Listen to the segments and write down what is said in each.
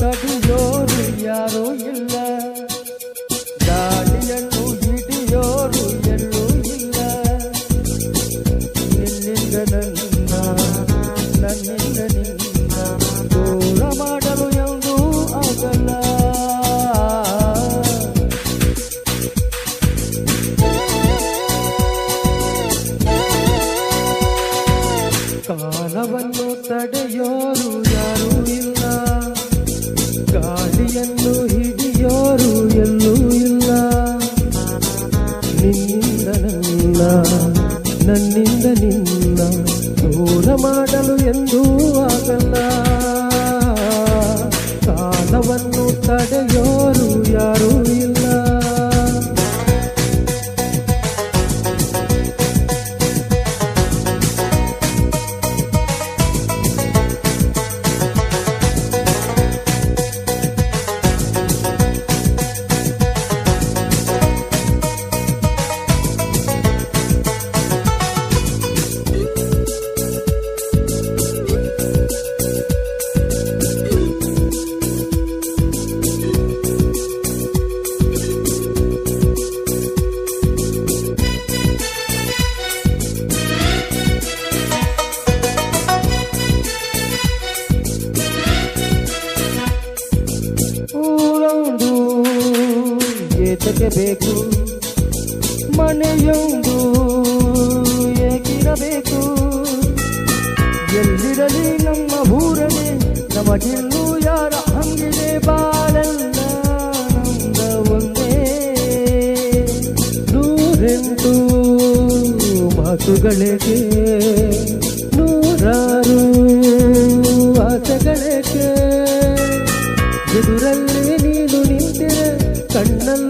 ತಡೆಯೋರು ಯಾರೂ ಇಲ್ಲ. ಗಾಳಿಯನ್ನು ಹಿಡಿಯೋರು ಎಲ್ಲೂ ಇಲ್ಲ. ನಿನ್ನಿಂದ ನನ್ನ ನನ್ನಿಂದ ನಿನ್ನ ದೂರ ಮಾಡಲು ಎಂದೂ ಆಗಲ್ಲ. ಕಾಲವನ್ನು ತಡೆಯೋರು ಯಾರೂ? ಬೇಕು. ಮನೆಯೊಂದು ಏಕಿರಬೇಕು ಎಲ್ಲಿರಲಿ ನಮ್ಮ ಊರನೆ ನಮಗಿನ್ನೂ ಯಾರ ಹಂಗಿದೆ ಬಾಳೆಲ್ಲ ಒಂದೇ. ನೂರೆಂಟು ಮಾತುಗಳಿಗೆ, ನೂರಾರು ಆಸೆಗಳಿಗೆ. ಎದುರಲ್ಲಿ ನೀನು ನಿಂತಿರೆ, ಕಣ್ಣಲ್ಲಿ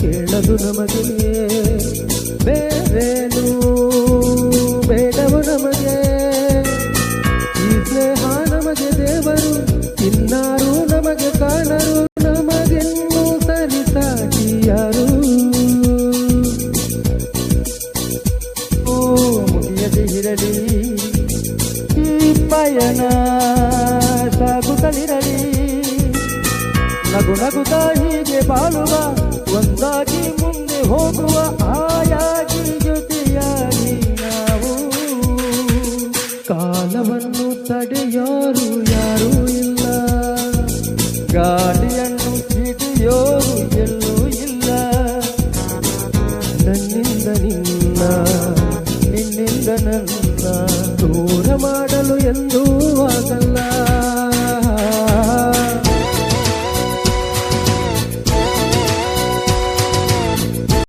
ಕೇಳದು ನಮಗೆ ಬೇರೇನು ಬೇಡವು ನಮಗೆ. ಈ ಸ್ನೇಹ ನಮಗೆ ದೇವರು, ಇನ್ನಾರು ನಮಗೆ ಕಾಣರು ನಮಗೆನ್ನು ಸರಿಸಾಟಿಯಾರು ಓ, ಮುಗಿಯದೆ ಇರಲಿ, ಈ ಪಯಣ ಸಾಗುತ್ತಲಿರಲಿ. ನಗು ನಗುತ್ತ ಹೀಗೆ ಬಾಳುವ, ಒಂದಾಗಿ ಮುಂದೆ ಹೋಗುವ ಆಯಾಗಿ ಜೊತೆಯಾಗಿ ನಾವು. ಕಾಲವನ್ನು ತಡೆಯೋರು ಯಾರೂ ಇಲ್ಲ ಗಾಡಿಯನ್ನು ಹಿಡಿಯೋರು ಎಲ್ಲೂ ಇಲ್ಲ. ನನ್ನಿಂದ ನಿನ್ನ, ನಿನ್ನಿಂದ ನನ್ನ ದೂರ ಮಾಡಲು ಎಂದು